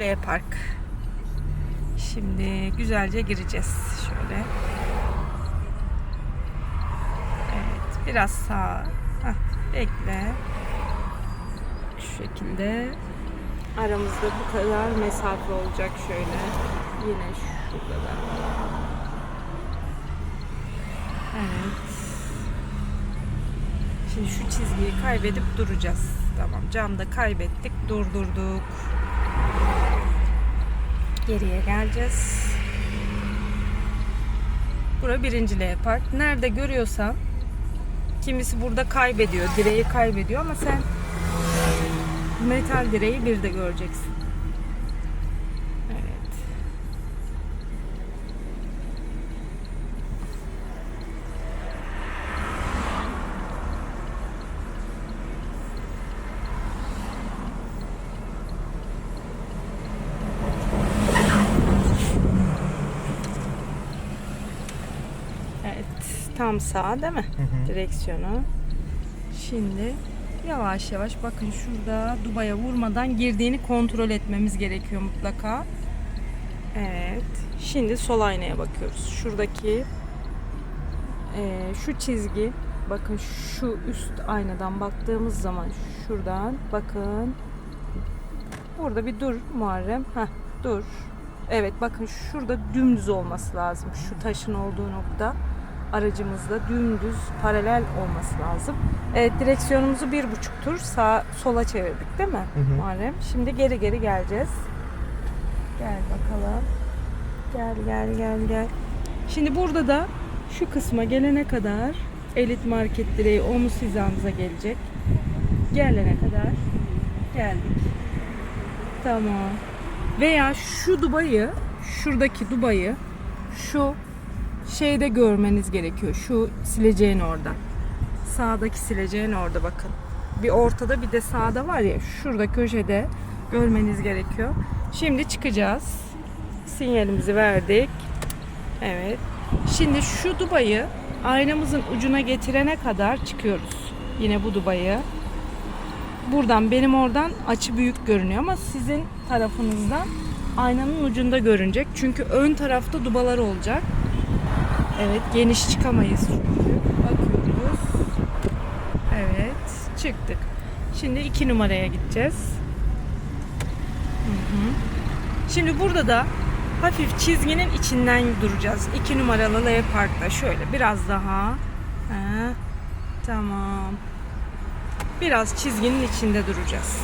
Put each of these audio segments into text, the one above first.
L Park. Şimdi güzelce gireceğiz şöyle. Evet, biraz sağ. Hah, bekle. Şu şekilde. Aramızda bu kadar mesafe olacak şöyle. Yine şu kadar. Evet. Şimdi şu çizgiyi kaybedip duracağız. Tamam camda kaybettik durdurduk. Geriye geleceğiz. Bura birinci L park. Nerede görüyorsan kimisi burada kaybediyor. Direği kaybediyor ama sen metal direği bir de göreceksin. Evet. Evet, tam sağ değil mi? Direksiyonu. Şimdi yavaş yavaş bakın şurada Dubai'ye vurmadan girdiğini kontrol etmemiz gerekiyor mutlaka. Evet. Şimdi sol aynaya bakıyoruz. Şuradaki eee, şu çizgi bakın şu üst aynadan baktığımız zaman şuradan bakın burada bir dur Muharrem. Heh, dur. Evet bakın şurada dümdüz olması lazım. Şu taşın olduğu nokta aracımızda dümdüz paralel olması lazım. Evet direksiyonumuzu bir buçuk tur sağ sola çevirdik değil mi hı. Muharrem? Şimdi geri geri geleceğiz. Gel bakalım. Gel gel gel gel. Şimdi burada da şu kısma gelene kadar elit market direği omuz hizamıza gelecek. Gelene kadar geldik. Tamam. Veya şu Dubai'yi, şuradaki Dubai'yi şu şeyde görmeniz gerekiyor. Şu sileceğin orada. Sağdaki sileceğin orada bakın. Bir ortada bir de sağda var ya şurada köşede görmeniz gerekiyor. Şimdi çıkacağız. Sinyalimizi verdik. Evet. Şimdi şu Dubai'yi aynamızın ucuna getirene kadar çıkıyoruz. Yine bu Dubai'yi. Buradan benim oradan açı büyük görünüyor ama sizin tarafınızdan aynanın ucunda görünecek. Çünkü ön tarafta dubalar olacak. Evet geniş çıkamayız çünkü. Bakıyoruz. Evet çıktık. Şimdi iki numaraya gideceğiz. Hı hı. Şimdi burada da hafif çizginin içinden duracağız. İki numaralı L Park'ta şöyle biraz daha. Ha, tamam. Biraz çizginin içinde duracağız.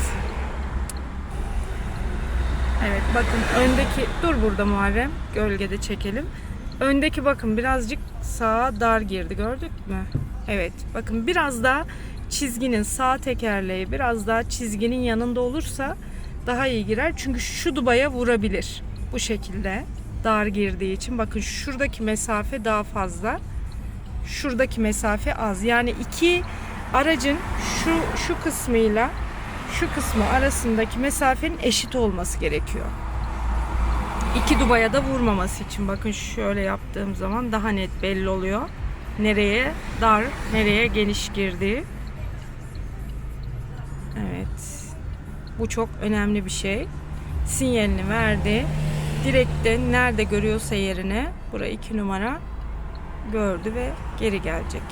Evet bakın öndeki dur burada Muharrem gölgede çekelim. Öndeki bakın birazcık sağa dar girdi gördük mü? Evet bakın biraz daha çizginin sağ tekerleği biraz daha çizginin yanında olursa daha iyi girer. Çünkü şu dubaya vurabilir bu şekilde dar girdiği için. Bakın şuradaki mesafe daha fazla. Şuradaki mesafe az. Yani iki aracın şu şu kısmıyla şu kısmı arasındaki mesafenin eşit olması gerekiyor. İki dubaya da vurmaması için bakın şöyle yaptığım zaman daha net belli oluyor. Nereye dar, nereye geniş girdiği. Evet. Bu çok önemli bir şey. Sinyalini verdi. Direkte nerede görüyorsa yerine buraya iki numara gördü ve geri gelecek.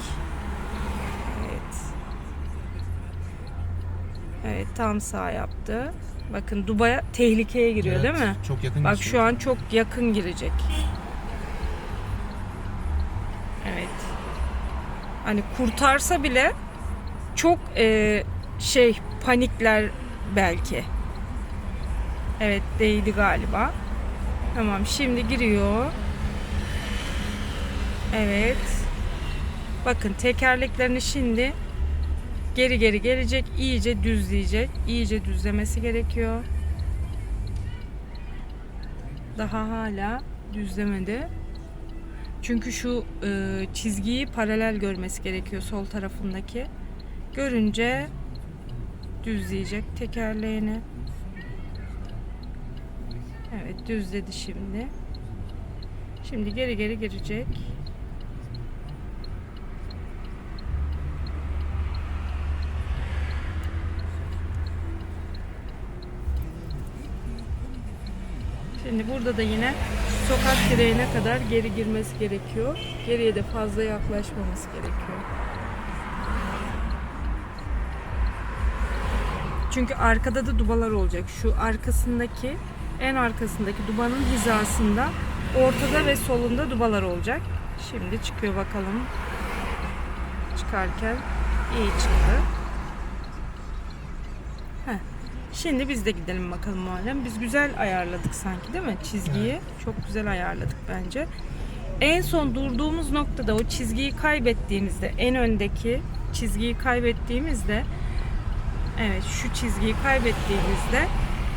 Evet. Evet tam sağ yaptı. Bakın Dubai'ye tehlikeye giriyor değil mi? Çok yakın Bak geçiyor. şu an çok yakın girecek. Evet. Hani kurtarsa bile çok e, şey panikler belki. Evet değdi galiba. Tamam şimdi giriyor. Evet. Bakın tekerleklerini şimdi geri geri gelecek. iyice düzleyecek. İyice düzlemesi gerekiyor. Daha hala düzlemedi. Çünkü şu e, çizgiyi paralel görmesi gerekiyor sol tarafındaki. Görünce düzleyecek tekerleğini. Evet düzledi şimdi. Şimdi geri geri girecek. Şimdi burada da yine sokak direğine kadar geri girmesi gerekiyor. Geriye de fazla yaklaşmaması gerekiyor. Çünkü arkada da dubalar olacak. Şu arkasındaki, en arkasındaki dubanın hizasında ortada ve solunda dubalar olacak. Şimdi çıkıyor bakalım. Çıkarken iyi çıktı. Heh. Şimdi biz de gidelim bakalım Muharrem. Biz güzel ayarladık sanki değil mi? Çizgiyi çok güzel ayarladık bence. En son durduğumuz noktada o çizgiyi kaybettiğimizde en öndeki çizgiyi kaybettiğimizde evet şu çizgiyi kaybettiğimizde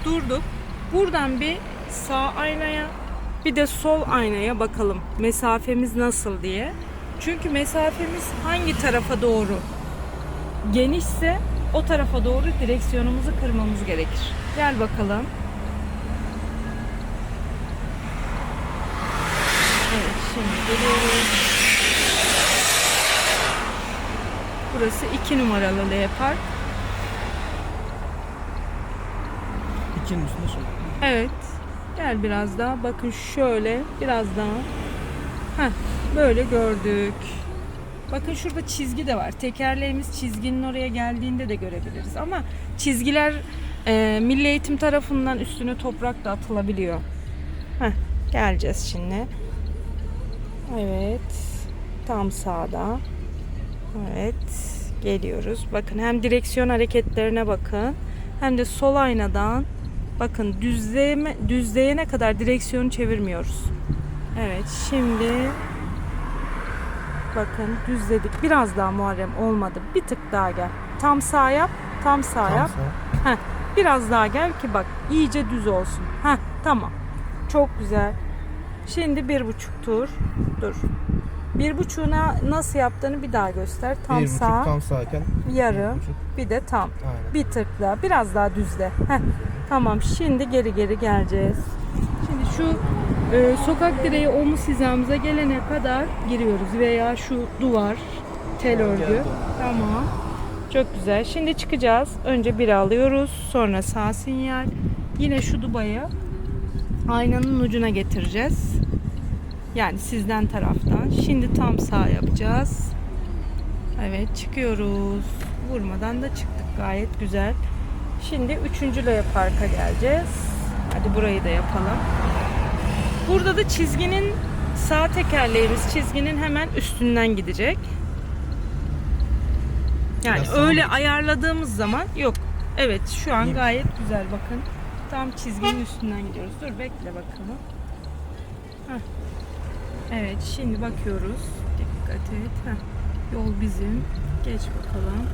durduk. Buradan bir sağ aynaya bir de sol aynaya bakalım mesafemiz nasıl diye. Çünkü mesafemiz hangi tarafa doğru genişse o tarafa doğru direksiyonumuzu kırmamız gerekir. Gel bakalım. Evet şimdi geliyoruz. Burası 2 numaralı L Park. İkinin üstünde sol. Evet. Gel biraz daha. Bakın şöyle biraz daha. Heh, böyle gördük. Bakın şurada çizgi de var. Tekerleğimiz çizginin oraya geldiğinde de görebiliriz. Ama çizgiler e, Milli Eğitim tarafından üstüne toprak da atılabiliyor. Heh, geleceğiz şimdi. Evet. Tam sağda. Evet. Geliyoruz. Bakın hem direksiyon hareketlerine bakın. Hem de sol aynadan bakın düzleme, düzleyene kadar direksiyonu çevirmiyoruz. Evet şimdi bakın düzledik. Biraz daha Muharrem olmadı. Bir tık daha gel. Tam sağ yap. Tam sağ yap. sağ. Heh, biraz daha gel ki bak iyice düz olsun. Heh, tamam. Çok güzel. Şimdi bir buçuk tur. Dur. Bir buçuğuna nasıl yaptığını bir daha göster. Tam bir sağ, buçuk tam sağken. yarım, bir bir de tam. Aynen. Bir tık daha. Biraz daha düzle. Heh, tamam. Şimdi geri geri geleceğiz. Şimdi şu e, sokak direği omuz hizamıza gelene kadar giriyoruz. Veya şu duvar, tel örgü. Tamam. Çok güzel. Şimdi çıkacağız. Önce bir alıyoruz. Sonra sağ sinyal. Yine şu dubayı aynanın ucuna getireceğiz. Yani sizden taraftan. Şimdi tam sağ yapacağız. Evet çıkıyoruz. Vurmadan da çıktık. Gayet güzel. Şimdi üçüncü L parka geleceğiz. Hadi burayı da yapalım. Burada da çizginin sağ tekerleğimiz çizginin hemen üstünden gidecek. Yani Biraz öyle mı? ayarladığımız zaman yok. Evet şu an gayet güzel bakın. Tam çizginin üstünden gidiyoruz. Dur bekle bakalım. Heh. Evet şimdi bakıyoruz. Dikkat et. Heh. Yol bizim. Geç bakalım.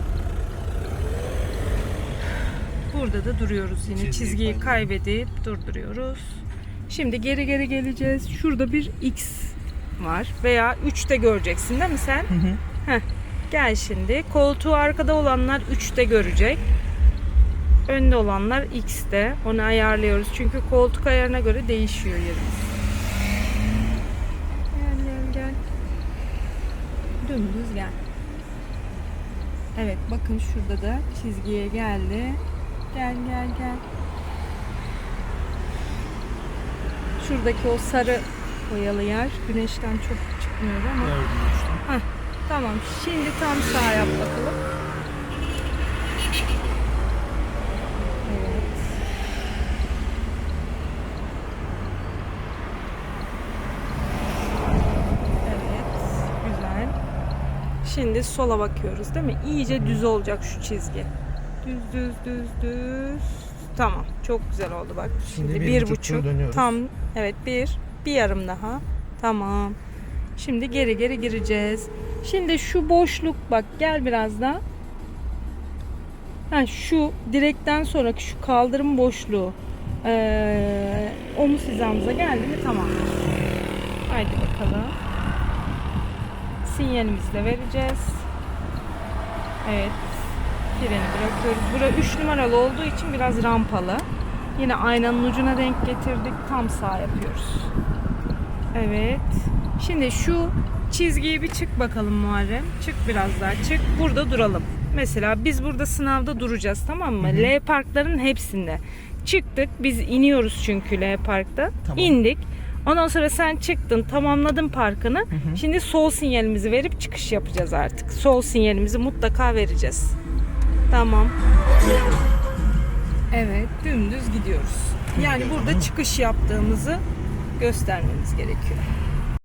Burada da duruyoruz yine. Çizgiyi Çizgiyi kaybedip durduruyoruz. Şimdi geri geri geleceğiz. Şurada bir X var. Veya 3 de göreceksin değil mi sen? Hı hı. Heh, gel şimdi. Koltuğu arkada olanlar 3'te görecek. Önde olanlar X'te. Onu ayarlıyoruz. Çünkü koltuk ayarına göre değişiyor yerimiz. Gel gel gel. Dümdüz gel. Evet bakın şurada da çizgiye geldi. Gel gel gel. Şuradaki o sarı boyalı yer güneşten çok çıkmıyor ama. İşte. Tamam. Şimdi tam sağ yap bakalım. Evet. Evet. Güzel. Şimdi sola bakıyoruz değil mi? İyice düz olacak şu çizgi. Düz düz düz düz. Tamam. Çok güzel oldu bak. Şimdi, Şimdi bir, bir buçuk. buçuk dönüyoruz. Tam. Evet bir. Bir yarım daha. Tamam. Şimdi geri geri gireceğiz. Şimdi şu boşluk bak gel biraz daha. Ha, şu direkten sonraki şu kaldırım boşluğu ee, omuz hizamıza geldi mi tamam. Haydi bakalım. Sinyalimizi de vereceğiz. Evet freni bırakıyoruz. Bura 3 numaralı olduğu için biraz rampalı. Yine aynanın ucuna denk getirdik. Tam sağ yapıyoruz. Evet. Şimdi şu çizgiye bir çık bakalım Muharrem. Çık biraz daha. Çık. Burada duralım. Mesela biz burada sınavda duracağız tamam mı? Hı hı. L parkların hepsinde. Çıktık. Biz iniyoruz çünkü L parkta. Tamam. İndik. Ondan sonra sen çıktın, tamamladın parkını. Hı hı. Şimdi sol sinyalimizi verip çıkış yapacağız artık. Sol sinyalimizi mutlaka vereceğiz. Tamam. Evet, dümdüz gidiyoruz. Yani burada çıkış yaptığımızı göstermemiz gerekiyor.